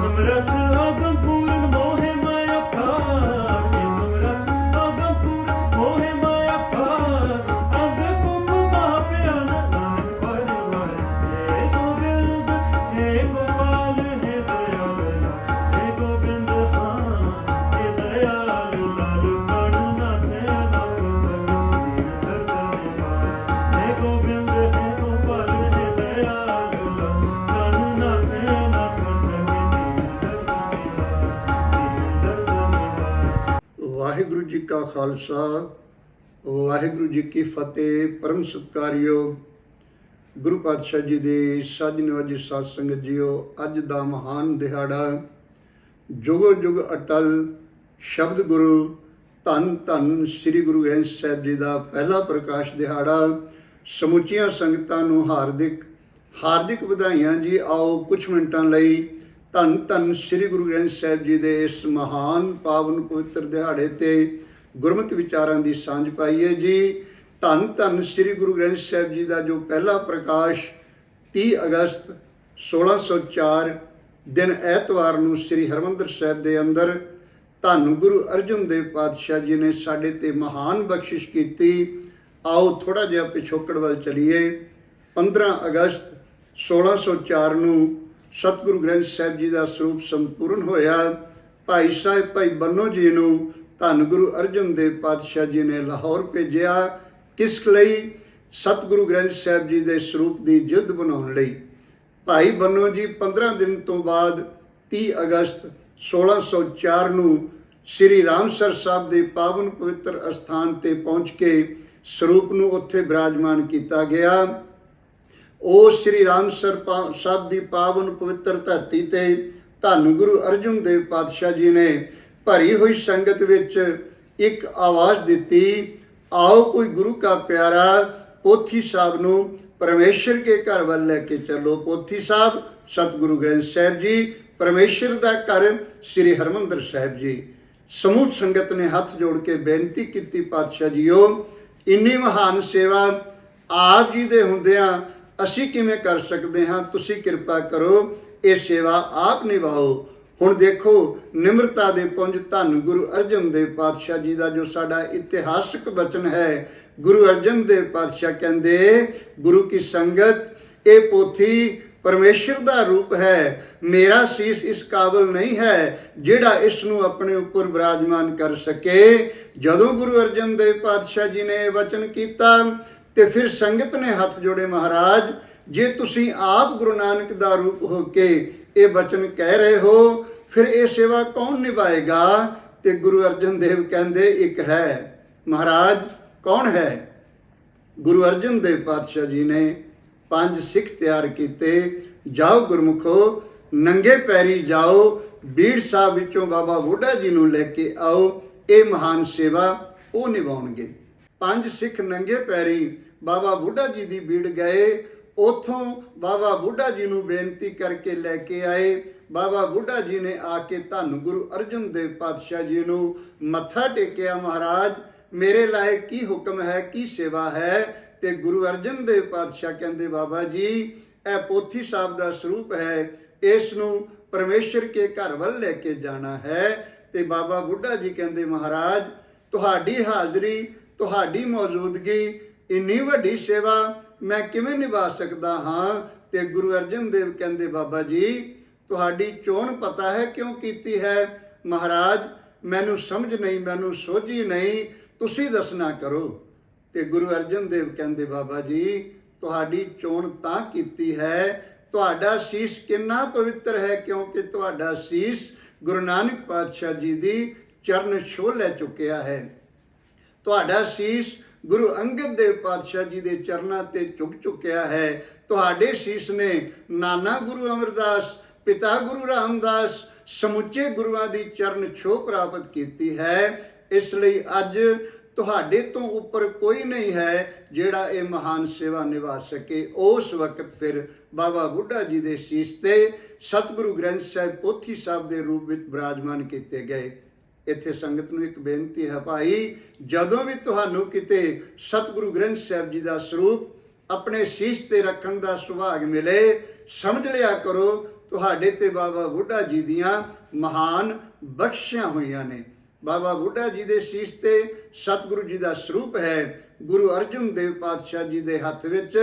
ਸਮਰਥ ਕਾ ਖਾਲਸਾ, ਵਾਹਿਗੁਰੂ ਜੀ ਕੀ ਫਤਿਹ, ਪਰਮ ਸਤਕਾਰਯੋਗ ਗੁਰੂ ਪਾਤਸ਼ਾਹ ਜੀ ਦੇ ਸੱਜ ਨਿਵਾਜੀ ਸਾਧ ਸੰਗਤ ਜੀਓ, ਅੱਜ ਦਾ ਮਹਾਨ ਦਿਹਾੜਾ ਜੁਗੋ ਜੁਗ ਅਟਲ ਸ਼ਬਦ ਗੁਰੂ ਧੰਨ ਧੰਨ ਸ੍ਰੀ ਗੁਰੂ ਗ੍ਰੰਥ ਸਾਹਿਬ ਜੀ ਦਾ ਪਹਿਲਾ ਪ੍ਰਕਾਸ਼ ਦਿਹਾੜਾ। ਸਮੁੱਚੀਆਂ ਸੰਗਤਾਂ ਨੂੰ ਹਾਰਦਿਕ ਹਾਰਦਿਕ ਵਧਾਈਆਂ ਜੀ। ਆਓ ਕੁਝ ਮਿੰਟਾਂ ਲਈ ਧੰਨ ਧੰਨ ਸ੍ਰੀ ਗੁਰੂ ਗ੍ਰੰਥ ਸਾਹਿਬ ਜੀ ਦੇ ਇਸ ਮਹਾਨ ਪਾਵਨ ਪਵਿੱਤਰ ਦਿਹਾੜੇ ਤੇ ਗੁਰਮਤਿ ਵਿਚਾਰਾਂ ਦੀ ਸਾਂਝ ਪਾਈਏ ਜੀ। ਧੰਨ ਧੰਨ ਸ੍ਰੀ ਗੁਰੂ ਗ੍ਰੰਥ ਸਾਹਿਬ ਜੀ ਦਾ ਜੋ ਪਹਿਲਾ ਪ੍ਰਕਾਸ਼ 30 ਅਗਸਤ 1604 ਦਿਨ ਐਤਵਾਰ ਨੂੰ ਸ੍ਰੀ ਹਰਮੰਦਰ ਸਾਹਿਬ ਦੇ ਅੰਦਰ ਧੰਨ ਗੁਰੂ ਅਰਜਨ ਦੇਵ ਪਾਤਸ਼ਾਹ ਜੀ ਨੇ ਸਾਡੇ ਤੇ ਮਹਾਨ ਬਖਸ਼ਿਸ਼ ਕੀਤੀ। ਆਓ ਥੋੜਾ ਜਿਹਾ ਪਿਛੋਕੜ ਵੱਲ ਚਲੀਏ। 15 ਅਗਸਤ 1604 ਨੂੰ ਸਤਿਗੁਰੂ ਗ੍ਰੰਥ ਸਾਹਿਬ ਜੀ ਦਾ ਸਰੂਪ ਸੰਪੂਰਨ ਹੋਇਆ। ਭਾਈ ਸਾਹਿਬ, ਭਾਈ ਬੰਨੋ ਜੀ ਨੂੰ ਧੰਨ ਗੁਰੂ ਅਰਜਨ ਦੇਵ ਪਾਤਸ਼ਾਹ ਜੀ ਨੇ ਲਾਹੌਰ ਭੇਜਿਆ, ਕਿਸ ਲਈ? ਸਤਿਗੁਰੂ ਗ੍ਰੰਥ ਸਾਹਿਬ ਜੀ ਦੇ ਸਰੂਪ ਦੀ ਜਿਲਦ ਬਣਾਉਣ ਲਈ। ਭਾਈ ਬੰਨੋ ਜੀ 15 ਦਿਨ ਤੋਂ ਬਾਅਦ 30 ਅਗਸਤ 1604 ਨੂੰ ਸ੍ਰੀ ਰਾਮਸਰ ਸਾਹਿਬ ਦੇ ਪਾਵਨ ਪਵਿੱਤਰ ਅਸਥਾਨ ਤੇ ਪਹੁੰਚ ਕੇ ਸਰੂਪ ਨੂੰ ਉੱਥੇ ਬਿਰਾਜਮਾਨ ਕੀਤਾ ਗਿਆ। ਉਹ ਸ੍ਰੀ ਰਾਮਸਰ ਪਾ- ਸਾਹਿਬ ਦੀ ਪਾਵਨ ਪਵਿੱਤਰ ਧਰਤੀ ਤੇ ਧੰਨ ਗੁਰੂ ਅਰਜਨ ਦੇਵ ਪਾਤਸ਼ਾਹ ਜੀ ਨੇ ਭਰੀ ਹੋਈ ਸੰਗਤ ਵਿੱਚ ਇੱਕ ਆਵਾਜ਼ ਦਿੱਤੀ, ਆਓ ਕੋਈ ਗੁਰੂ ਕਾ ਪਿਆਰਾ, ਪੋਥੀ ਸਾਹਿਬ ਨੂੰ ਪਰਮੇਸ਼ਰ ਕੇ ਘਰ ਵੱਲ ਲੈ ਕੇ ਚੱਲੋ। ਪੋਥੀ ਸਾਹਿਬ, ਸਤਿਗੁਰੂ ਗ੍ਰੰਥ ਸਾਹਿਬ ਜੀ, ਪਰਮੇਸ਼ਰ ਦਾ ਘਰ ਸ੍ਰੀ ਹਰਮੰਦਰ ਸਾਹਿਬ ਜੀ। ਸਮੂਹ ਸੰਗਤ ਨੇ ਹੱਥ ਜੋੜ ਕੇ ਬੇਨਤੀ ਕੀਤੀ, ਪਾਤਸ਼ਾਹ ਜੀਓ, ਇੰਨੀ ਮਹਾਨ ਸੇਵਾ ਆਪ ਜੀ ਦੇ ਹੁੰਦਿਆਂ ਅਸੀਂ ਕਿਵੇਂ ਕਰ ਸਕਦੇ ਹਾਂ? ਤੁਸੀਂ ਕਿਰਪਾ ਕਰੋ, ਇਹ ਸੇਵਾ ਆਪ ਨਿਭਾਓ। ਹੁਣ ਦੇਖੋ, ਨਿਮਰਤਾ ਦੇ ਪੁੰਜ ਧੰਨ ਗੁਰੂ ਅਰਜਨ ਦੇਵ ਪਾਤਸ਼ਾਹ ਜੀ ਦਾ ਜੋ ਸਾਡਾ ਇਤਿਹਾਸਕ ਬਚਨ ਹੈ, ਗੁਰੂ ਅਰਜਨ ਦੇਵ ਪਾਤਸ਼ਾਹ ਕਹਿੰਦੇ, ਗੁਰੂ ਕੀ ਸੰਗਤ, ਇਹ ਪੋਥੀ ਪਰਮੇਸ਼ਰ ਦਾ ਰੂਪ ਹੈ, ਮੇਰਾ ਸੀਸ ਇਸ ਕਾਬਲ ਨਹੀਂ ਹੈ ਜਿਹੜਾ ਇਸ ਨੂੰ ਆਪਣੇ ਉੱਪਰ ਬਿਰਾਜਮਾਨ ਕਰ ਸਕੇ। ਜਦੋਂ ਗੁਰੂ ਅਰਜਨ ਦੇਵ ਪਾਤਸ਼ਾਹ ਜੀ ਨੇ ਇਹ ਵਚਨ ਕੀਤਾ, ਤੇ ਫਿਰ ਸੰਗਤ ਨੇ ਹੱਥ ਜੋੜੇ, ਮਹਾਰਾਜ, ਜੇ ਤੁਸੀਂ ਆਪ ਗੁਰੂ ਨਾਨਕ ਦਾ ਰੂਪ ਹੋ ਕੇ ਇਹ ਬਚਨ ਕਹਿ ਰਹੇ ਹੋ ਫਿਰ ਇਹ ਸੇਵਾ ਕੌਣ ਨਿਭਾਏਗਾ? ਤੇ ਗੁਰੂ ਅਰਜਨ ਦੇਵ ਕਹਿੰਦੇ, ਇੱਕ ਹੈ। ਮਹਾਰਾਜ, ਕੌਣ ਹੈ? ਗੁਰੂ ਅਰਜਨ ਦੇਵ ਪਾਤਸ਼ਾਹ ਜੀ ਨੇ ਪੰਜ ਸਿੱਖ ਤਿਆਰ ਕੀਤੇ। ਜਾਓ ਗੁਰਮੁਖੋ, ਨੰਗੇ ਪੈਰੀ ਜਾਓ। ਬੀੜ ਸਾਹਿਬ ਵਿੱਚੋਂ ਬਾਬਾ ਬੁੱਢਾ ਜੀ ਨੂੰ ਲੈ ਕੇ ਆਓ। ਇਹ ਮਹਾਨ ਸੇਵਾ ਉਹ ਨਿਭਾਉਣਗੇ। ਪੰਜ ਸਿੱਖ ਨੰਗੇ ਪੈਰੀ ਬਾਬਾ ਬੁੱਢਾ ਜੀ ਦੀ ਬੀੜ ਗਏ। ਉਥੋਂ ਬਾਬਾ ਬੁੱਢਾ ਜੀ ਨੂੰ ਬੇਨਤੀ ਕਰਕੇ ਲੈ ਕੇ ਆਏ। ਬਾਬਾ ਬੁੱਢਾ ਜੀ ਨੇ ਆ ਕੇ ਧੰਨ ਗੁਰੂ ਅਰਜਨ ਦੇਵ ਪਾਤਸ਼ਾਹ ਜੀ ਨੂੰ ਮੱਥਾ ਟੇਕਿਆ, ਮਹਾਰਾਜ, ਮੇਰੇ ਲਾਇਕ ਕੀ ਹੁਕਮ ਹੈ, ਕੀ ਸੇਵਾ ਹੈ? ਤੇ ਗੁਰੂ ਅਰਜਨ ਦੇਵ ਪਾਤਸ਼ਾਹ ਕਹਿੰਦੇ, ਬਾਬਾ ਜੀ, ਇਹ ਪੋਥੀ ਸਾਹਿਬ ਦਾ ਸਰੂਪ ਹੈ। ਇਸ ਨੂੰ ਪਰਮੇਸ਼ਰ ਕੇ ਘਰ ਵੱਲ ਲੈ ਕੇ ਜਾਣਾ ਹੈ। ਤੇ ਬਾਬਾ ਬੁੱਢਾ ਜੀ ਕਹਿੰਦੇ, ਮਹਾਰਾਜ, ਤੁਹਾਡੀ ਹਾਜ਼ਰੀ, ਤੁਹਾਡੀ ਮੌਜੂਦਗੀ, ਇੰਨੀ ਵੱਡੀ ਸੇਵਾ ਮੈਂ ਕਿਵੇਂ ਨਿਭਾ ਸਕਦਾ ਹਾਂ? ਤੇ ਗੁਰੂ ਅਰਜਨ ਦੇਵ ਕਹਿੰਦੇ, ਬਾਬਾ ਜੀ, ਤੁਹਾਡੀ ਚੋਣ ਪਤਾ ਹੈ ਕਿਉਂ ਕੀਤੀ ਹੈ? ਮਹਾਰਾਜ, ਮੈਨੂੰ ਸਮਝ ਨਹੀਂ, ਮੈਨੂੰ ਸੋਝੀ ਨਹੀਂ, ਤੁਸੀਂ ਦੱਸਣਾ ਕਰੋ। ਤੇ ਗੁਰੂ ਅਰਜਨ ਦੇਵ ਕਹਿੰਦੇ, ਬਾਬਾ ਜੀ, ਤੁਹਾਡੀ ਚੋਣ ਤਾਂ ਕੀਤੀ ਹੈ, ਤੁਹਾਡਾ ਸੀਸ ਕਿੰਨਾ ਪਵਿੱਤਰ ਹੈ, ਕਿਉਂਕਿ ਤੁਹਾਡਾ ਸੀਸ ਗੁਰੂ ਨਾਨਕ ਪਾਤਸ਼ਾਹ ਜੀ ਦੀ ਚਰਨ ਛੋਹ ਲੈ ਚੁੱਕਿਆ ਹੈ। ਤੁਹਾਡਾ ਸੀਸ ਗੁਰੂ ਅੰਗਦ ਦੇਵ ਪਾਤਸ਼ਾਹ ਜੀ ਦੇ ਚਰਨਾਂ ਤੇ ਝੁਕ ਚੁੱਕਿਆ ਹੈ। ਤੁਹਾਡੇ ਸੀਸ ਨੇ ਨਾਨਾ ਗੁਰੂ ਅਮਰਦਾਸ, ਪਿਤਾ ਗੁਰੂ ਰਾਮਦਾਸ, ਸਮੁੱਚੇ ਗੁਰੂਆਂ ਦੀ ਚਰਨ ਛੋਹ ਪ੍ਰਾਪਤ ਕੀਤੀ ਹੈ। ਇਸ ਲਈ ਅੱਜ ਤੁਹਾਡੇ ਤੋਂ ਉੱਪਰ ਕੋਈ ਨਹੀਂ ਹੈ ਜਿਹੜਾ ਇਹ ਮਹਾਨ ਸੇਵਾ ਨਿਭਾ ਸਕੇ। ਉਸ ਵਕਤ ਫਿਰ ਬਾਬਾ ਬੁੱਢਾ ਜੀ ਦੇ ਸੀਸ ਤੇ ਸਤਿਗੁਰੂ ਗ੍ਰੰਥ ਸਾਹਿਬ ਪੋਥੀ ਸਾਹਿਬ ਦੇ ਰੂਪ ਵਿੱਚ ਬਿਰਾਜਮਾਨ ਕੀਤੇ ਗਏ। ਇੱਥੇ ਸੰਗਤ ਨੂੰ ਇੱਕ ਬੇਨਤੀ ਹੈ ਭਾਈ, ਜਦੋਂ ਵੀ ਤੁਹਾਨੂੰ ਕਿਤੇ ਸਤਿਗੁਰੂ ਗ੍ਰੰਥ ਸਾਹਿਬ ਜੀ ਦਾ ਸਰੂਪ ਆਪਣੇ ਸੀਸ ਤੇ ਰੱਖਣ ਦਾ ਸੁਭਾਗ ਮਿਲੇ, ਸਮਝ ਲਿਆ ਕਰੋ, ਤੁਹਾਡੇ ਤੇ ਬਾਬਾ ਬੁੱਢਾ ਜੀ ਦੀਆਂ ਮਹਾਨ ਬਖਸ਼ਿਸ਼ਾਂ ਹੋਈਆਂ ਨੇ। ਬਾਬਾ ਬੁੱਢਾ ਜੀ ਦੇ ਸੀਸ ਤੇ ਸਤਿਗੁਰੂ ਜੀ ਦਾ ਸਰੂਪ ਹੈ, ਗੁਰੂ ਅਰਜਨ ਦੇਵ ਪਾਤਸ਼ਾਹ ਜੀ ਦੇ ਹੱਥ ਵਿੱਚ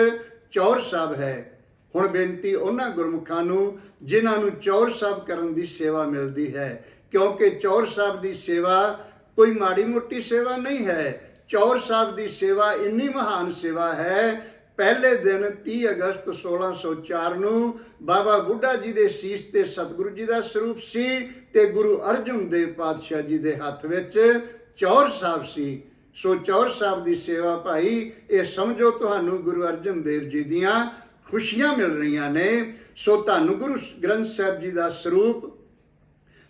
ਚੌਰ ਸਾਹਿਬ ਹੈ। ਹੁਣ ਬੇਨਤੀ ਉਹਨਾਂ ਗੁਰਮੁਖਾਂ ਨੂੰ, ਜਿਨ੍ਹਾਂ ਨੂੰ ਚੌਰ ਸਾਹਿਬ ਕਰਨ ਦੀ ਸੇਵਾ ਮਿਲਦੀ ਹੈ ਕਿਉਂਕਿ ਚੌਰ ਸਾਹਿਬ ਦੀ ਸੇਵਾ ਕੋਈ ਮਾੜੀ ਮੋਟੀ ਸੇਵਾ ਨਹੀਂ ਹੈ। ਚੌਰ ਸਾਹਿਬ ਦੀ ਸੇਵਾ ਇੰਨੀ ਮਹਾਨ ਸੇਵਾ ਹੈ। ਪਹਿਲੇ ਦਿਨ 30 ਅਗਸਤ 1604 ਨੂੰ ਬਾਬਾ ਬੁੱਢਾ ਜੀ ਦੇ ਸੀਸ ਤੇ ਸਤਿਗੁਰੂ ਜੀ ਦਾ ਸਰੂਪ ਸੀ ਤੇ ਗੁਰੂ ਅਰਜਨ ਦੇਵ ਪਾਤਸ਼ਾਹ ਜੀ ਦੇ ਹੱਥ ਵਿੱਚ ਚੌਰ ਸਾਹਿਬ ਸੀ। ਸੋ ਚੌਰ ਸਾਹਿਬ ਦੀ ਸੇਵਾ ਭਾਈ, ਇਹ ਸਮਝੋ ਤੁਹਾਨੂੰ ਗੁਰੂ ਅਰਜਨ ਦੇਵ ਜੀ ਦੀਆਂ ਖੁਸ਼ੀਆਂ ਮਿਲ ਰਹੀਆਂ ਨੇ। ਸੋ ਤੁਹਾਨੂੰ ਗੁਰੂ ਗ੍ਰੰਥ ਸਾਹਿਬ ਜੀ ਦਾ ਸਰੂਪ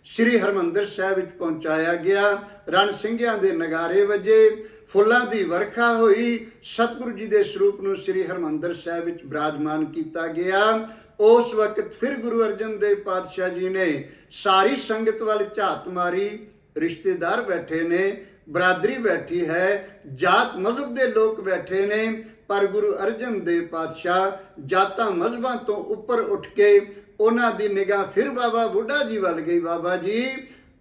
ਸ੍ਰੀ ਹਰਮੰਦਰ ਸਾਹਿਬ ਵਿੱਚ ਪਹੁੰਚਾਇਆ ਗਿਆ। ਰਣ ਸਿੰਘਿਆਂ ਦੇ ਨਗਾਰੇ ਵਜੇ ਫੁੱਲਾਂ ਦੀ ਵਰਖਾ ਹੋਈ। ਸਤਿਗੁਰੂ ਜੀ ਦੇ ਸਰੂਪ ਨੂੰ ਸ੍ਰੀ ਹਰਮੰਦਰ ਸਾਹਿਬ ਵਿੱਚ ਬਰਾਜਮਾਨ ਕੀਤਾ ਗਿਆ। ਉਸ ਵਕਤ ਫਿਰ ਗੁਰੂ ਅਰਜਨ ਦੇਵ ਪਾਤਸ਼ਾਹ ਜੀ ਨੇ ਸਾਰੀ ਸੰਗਤ ਵੱਲ ਝਾਤ ਮਾਰੀ। ਰਿਸ਼ਤੇਦਾਰ ਬੈਠੇ ਨੇ, ਬਰਾਦਰੀ ਬੈਠੀ ਹੈ, ਜਾਤ ਮਜ਼ਹਬ ਦੇ ਲੋਕ ਬੈਠੇ ਨੇ। ਪਰ ਗੁਰੂ ਅਰਜਨ ਦੇਵ ਪਾਤਸ਼ਾਹ ਜਾਤਾਂ ਮਜ਼ਹਬਾਂ ਤੋਂ ਉੱਪਰ ਉੱਠ ਕੇ ਉਹਨਾਂ ਦੀ ਨਿਗਾਹ ਫਿਰ ਬਾਬਾ ਬੁੱਢਾ ਜੀ ਵੱਲ ਗਈ ਬਾਬਾ ਜੀ,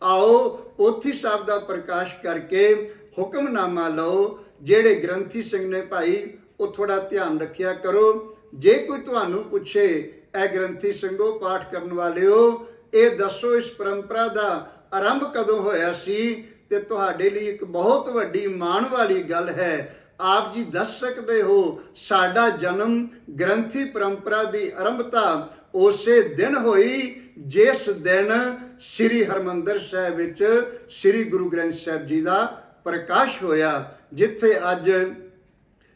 ਆਓ ਪੋਥੀ ਸਾਹਿਬ ਦਾ ਪ੍ਰਕਾਸ਼ ਕਰਕੇ ਹੁਕਮਨਾਮਾ ਲਓ, ਜਿਹੜੇ ਗ੍ਰੰਥੀ ਸਿੰਘ ਨੇ ਭਾਈ, ਉਹ ਥੋੜਾ ਧਿਆਨ ਰੱਖਿਆ ਕਰੋ। ਜੇ ਕੋਈ ਤੁਹਾਨੂੰ ਪੁੱਛੇ, ਇਹ ਗ੍ਰੰਥੀ ਸਿੰਘੋ, ਪਾਠ ਕਰਨ ਵਾਲਿਓ, ਇਹ ਦੱਸੋ ਇਸ ਪਰੰਪਰਾ ਦਾ ਆਰੰਭ ਕਦੋਂ ਹੋਇਆ ਸੀ? ਤੇ ਤੁਹਾਡੇ ਲਈ ਇੱਕ ਬਹੁਤ ਵੱਡੀ ਮਾਣ ਵਾਲੀ ਗੱਲ ਹੈ। ਆਪ ਜੀ ਦੱਸ ਸਕਦੇ ਹੋ, ਸਾਡਾ ਜਨਮ ਗ੍ਰੰਥੀ ਪਰੰਪਰਾ ਦੀ ਆਰੰਭਤਾ ਉਸੇ ਦਿਨ ਹੋਈ ਜਿਸ ਦਿਨ ਸ੍ਰੀ ਹਰਮੰਦਰ ਸਾਹਿਬ ਵਿੱਚ ਸ੍ਰੀ ਗੁਰੂ ਗ੍ਰੰਥ ਸਾਹਿਬ ਜੀ ਦਾ ਪ੍ਰਕਾਸ਼ ਹੋਇਆ, ਜਿੱਥੇ ਅੱਜ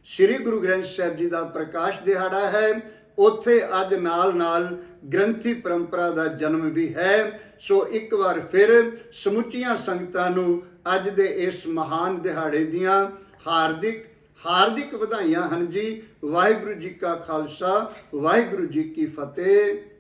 ਸ੍ਰੀ ਗੁਰੂ ਗ੍ਰੰਥ ਸਾਹਿਬ ਜੀ ਦਾ ਪ੍ਰਕਾਸ਼ ਦਿਹਾੜਾ ਹੈ। ਉੱਥੇ ਅੱਜ ਨਾਲ-ਨਾਲ ਗ੍ਰੰਥੀ ਪਰੰਪਰਾ ਦਾ ਜਨਮ ਵੀ ਹੈ। ਸੋ ਇੱਕ ਵਾਰ ਫਿਰ ਸਮੁੱਚੀਆਂ ਸੰਗਤਾਂ ਨੂੰ ਅੱਜ ਦੇ ਇਸ ਮਹਾਨ ਦਿਹਾੜੇ ਦੀਆਂ ਹਾਰਦਿਕ ਹਾਰਦਿਕ ਵਧਾਈਆਂ ਹਨ ਜੀ। ਵਾਹਿਗੁਰੂ ਜੀ ਕਾ ਖਾਲਸਾ ਵਾਹਿਗੁਰੂ ਜੀ ਕੀ ਫਤਿਹ।